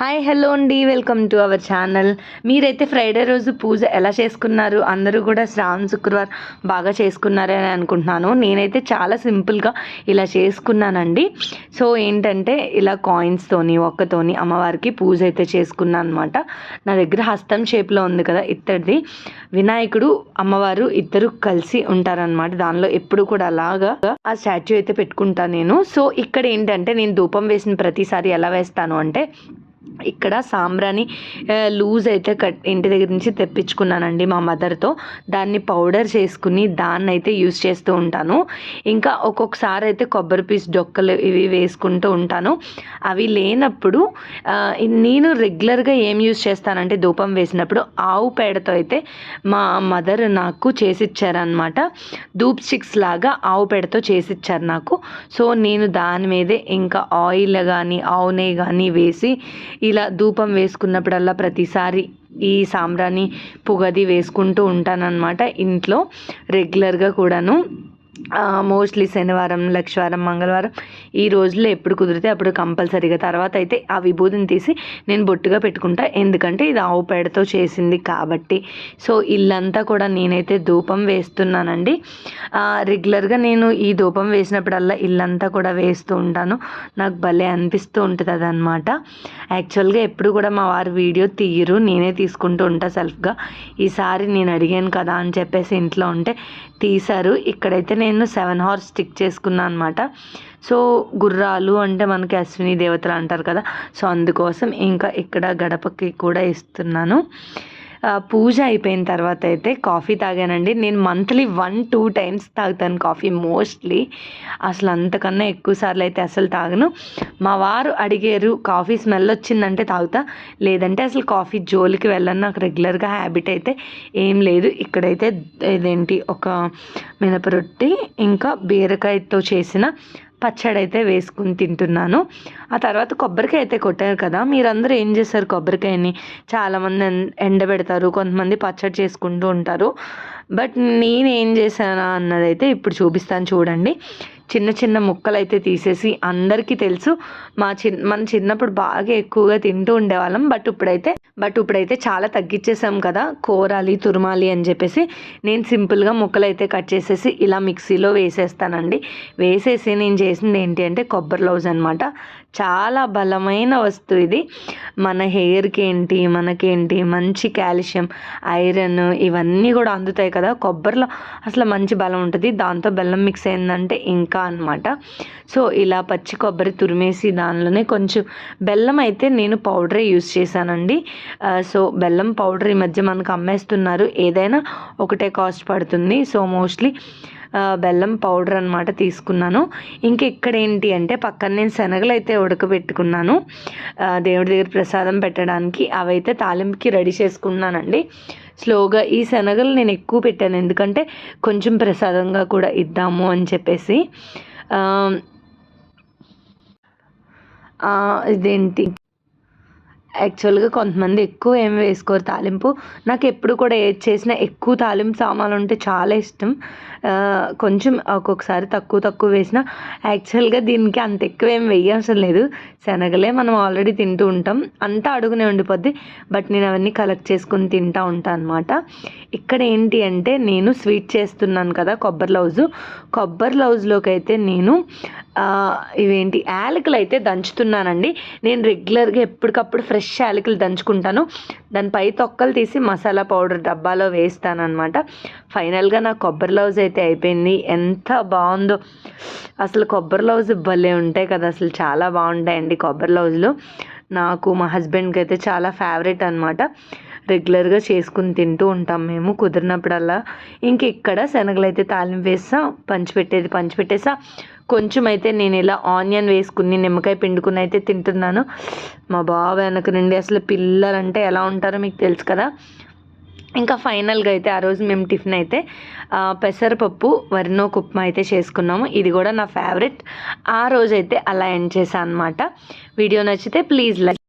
Hi hello అండి. Welcome to our channel మీరైతే Friday రోజు పూజ ఎలా చేసుకున్నారు? అందరూ కూడా శ్రావణ శుక్రవారం బాగా చేసుకున్నారని అనుకుంటున్నాను. నేనైతే చాలా సింపుల్గా ఇలా చేసుకున్నానండి. సో ఏంటంటే ఇలా కాయిన్స్తోని ఒక్కతోని అమ్మవారికి పూజ అయితే చేసుకున్నాను అనమాట నా దగ్గర హస్తం షేప్లో ఉంది కదా ఇత్తడిది. వినాయకుడు అమ్మవారు ఇద్దరు కలిసి ఉంటారనమాట దానిలో ఎప్పుడు కూడా అలాగా ఆ స్టాచ్యూ అయితే పెట్టుకుంటాను నేను. సో ఇక్కడ ఏంటంటే నేను ధూపం వేసిన ప్రతిసారి ఎలా వేస్తాను అంటే ఇక్కడ సాంబ్రాని లూజ్ అయితే కట్ ఇంటి దగ్గర నుంచి తెప్పించుకున్నానండి మా మదర్తో. దాన్ని పౌడర్ చేసుకుని దాన్ని అయితే యూస్ చేస్తూ ఉంటాను. ఇంకా ఒక్కొక్కసారి అయితే కొబ్బరి పీస్ డొక్కలు ఇవి వేసుకుంటూ ఉంటాను. అవి లేనప్పుడు నేను రెగ్యులర్గా ఏం యూస్ చేస్తానంటే ధూపం వేసినప్పుడు ఆవు పేడతో అయితే మా మదర్ నాకు చేసిచ్చారనమాట ధూప్ స్టిక్స్ లాగా ఆవు పేడతో చేసిచ్చారు నాకు. సో నేను దాని మీదే ఇంకా ఆయిల్ కానీ ఆవు నెయ్యి కానీ వేసి ఇలా ధూపం వేసుకున్నప్పుడల్లా ప్రతిసారి ఈ సాంబ్రాణి పొగది వేసుకుంటూ ఉంటానన్నమాట ఇంట్లో రెగ్యులర్గా కూడాను. మోస్ట్లీ శనివారం లక్షవారం మంగళవారం ఈ రోజుల్లో ఎప్పుడు కుదిరితే అప్పుడు కంపల్సరీగా. తర్వాత అయితే ఆ విభూతిని తీసి నేను బొట్టుగా పెట్టుకుంటా. ఎందుకంటే ఇది ఆవు పేడతో చేసింది కాబట్టి. సో ఇల్లంతా కూడా నేనైతే ధూపం వేస్తున్నానండి. రెగ్యులర్గా నేను ఈ ధూపం వేసినప్పుడల్లా ఇల్లంతా కూడా వేస్తూ ఉంటాను. నాకు భలే అనిపిస్తూ ఉంటుంది అదనమాట యాక్చువల్గా ఎప్పుడు కూడా మా వారు వీడియో తీయరు. నేనే తీసుకుంటూ ఉంటా సెల్ఫ్గా ఈసారి నేను అడిగాను కదా అని చెప్పేసి ఇంట్లో ఉంటే తీశారు. ఇక్కడైతే నేను నేను సెవెన్ హార్స్ స్టిక్ చేసుకున్నాను అనమాట సో గుర్రాలు అంటే మనకి అశ్విని దేవతలు అంటారు కదా. సో అందుకోసం ఇంకా ఇక్కడ గడపకి కూడా ఇస్తున్నాను. పూజ అయిపోయిన తర్వాత అయితే కాఫీ తాగానండి. నేను మంత్లీ వన్ టూ టైమ్స్ తాగుతాను కాఫీ మోస్ట్లీ. అసలు అంతకన్నా ఎక్కువ సార్లు అయితే అసలు తాగను. మా వారు అడిగారు కాఫీ స్మెల్ వచ్చిందంటే తాగుతా? లేదంటే అసలు కాఫీ జోలికి వెళ్ళను. నాకు రెగ్యులర్గా హ్యాబిట్ అయితే ఏం లేదు. ఇక్కడైతే ఇదేంటి ఒక మినపరొట్టి ఇంకా బీరకాయతో చేసిన పచ్చడి అయితే వేసుకుని తింటున్నాను. ఆ తర్వాత కొబ్బరికాయ అయితే కొట్టారు కదా మీరందరూ ఏం చేస్తారు కొబ్బరికాయని? చాలామంది ఎండబెడతారు కొంతమంది పచ్చడి చేసుకుంటూ ఉంటారు. బట్ నేను ఏం చేశానా అన్నదైతే ఇప్పుడు చూపిస్తాను చూడండి. చిన్న చిన్న ముక్కలు అయితే తీసేసి అందరికీ తెలుసు. మా చిన్న మన చిన్నప్పుడు బాగా ఎక్కువగా తింటూ ఉండేవాళ్ళం. బట్ ఇప్పుడైతే బట్ ఇప్పుడైతే చాలా తగ్గించేసాం కదా. కోరాలి తురుమాలి అని చెప్పేసి నేను సింపుల్గా ముక్కలు అయితే కట్ చేసేసి ఇలా మిక్సీలో వేసేస్తానండి. వేసేసి నేను చేసింది ఏంటి అంటే కొబ్బరి లౌజ్ అనమాట చాలా బలమైన వస్తువు ఇది. మన హెయిర్కి ఏంటి మనకేంటి మంచి కాల్షియం ఐరన్ ఇవన్నీ కూడా అందుతాయి కదా కొబ్బరిలో అసలు మంచి బలం ఉంటుంది. దాంతో బెల్లం మిక్స్ అయిందంటే ఇంకా అనమాట సో ఇలా పచ్చి కొబ్బరి తురిమేసి దానిలోనే కొంచెం బెల్లం అయితే నేను పౌడరే యూస్ చేశానండి. సో బెల్లం పౌడర్ ఈ మధ్య మనకు అమ్మేస్తున్నారు. ఏదైనా ఒకటే కాస్ట్ పడుతుంది. సో మోస్ట్లీ బెల్లం పౌడర్ అనమాట తీసుకున్నాను. ఇంక ఇక్కడ ఏంటి అంటే పక్కన నేను శనగలు అయితే ఉడకబెట్టుకున్నాను దేవుడి దగ్గర ప్రసాదం పెట్టడానికి అవైతే తాలింపుకి రెడీ చేసుకున్నానండి స్లోగా ఈ శనగలు నేను ఎక్కువ పెట్టాను. ఎందుకంటే కొంచెం ప్రసాదంగా కూడా ఇద్దాము అని చెప్పేసి. ఇదేంటి? యాక్చువల్గా కొంతమంది ఎక్కువ ఏం వేసుకోరు తాలింపు. నాకు ఎప్పుడు కూడా ఏది చేసినా ఎక్కువ తాలింపు సామాన్లు ఉంటే చాలా ఇష్టం. కొంచెం ఒక్కొక్కసారి తక్కువ తక్కువ వేసిన యాక్చువల్గా దీనికి అంత ఎక్కువ ఏం వేయవసరం లేదు. శనగలే మనం ఆల్రెడీ తింటూ ఉంటాం. అంతా అడుగునే ఉండిపోద్ది. బట్ నేను అవన్నీ కలెక్ట్ చేసుకుని తింటూ ఉంటాను అనమాట ఇక్కడ ఏంటి అంటే నేను స్వీట్ చేస్తున్నాను కదా కొబ్బరి లౌజు. కొబ్బరి లౌజ్లోకి అయితే నేను ఇవేంటి యాలకులు అయితే దంచుతున్నానండి. నేను రెగ్యులర్గా ఎప్పటికప్పుడు ఫ్రెష్ యాలకులు దంచుకుంటాను. దానిపై తొక్కలు తీసి మసాలా పౌడర్ డబ్బాలో వేస్తాను అనమాట ఫైనల్గా నా కొబ్బరి లౌజ్ అయితే అయిపోయింది. ఎంత బాగుందో. అసలు కొబ్బరి లౌజ్ భలే ఉంటాయి కదా. అసలు చాలా బాగుంటాయండి కొబ్బరి లౌజ్లు. నాకు మా హస్బెండ్కి అయితే చాలా ఫేవరెట్ అనమాట రెగ్యులర్గా చేసుకుని తింటూ ఉంటాం మేము కుదిరినప్పుడల్లా. ఇంక ఇక్కడ శనగలు అయితే తాలింపు వేస్తా పంచిపెట్టేది పంచిపెట్టేసా కొంచెం అయితే నేను ఇలా ఆనియన్ వేసుకుని నిమ్మకాయ పిండుకుని అయితే తింటున్నాను. మా బావ వెనక నుండి అసలు పిల్లలంటే ఎలా ఉంటారో మీకు తెలుసు కదా. ఇంకా ఫైనల్గా అయితే ఆ రోజు మేము టిఫిన్ అయితే పెసరపప్పు వరినో ఉప్మా అయితే చేసుకున్నాము. ఇది కూడా నా ఫేవరెట్. ఆ రోజైతే అలా ఎండ్ చేశాను అనమాట వీడియో నచ్చితే ప్లీజ్ లైక్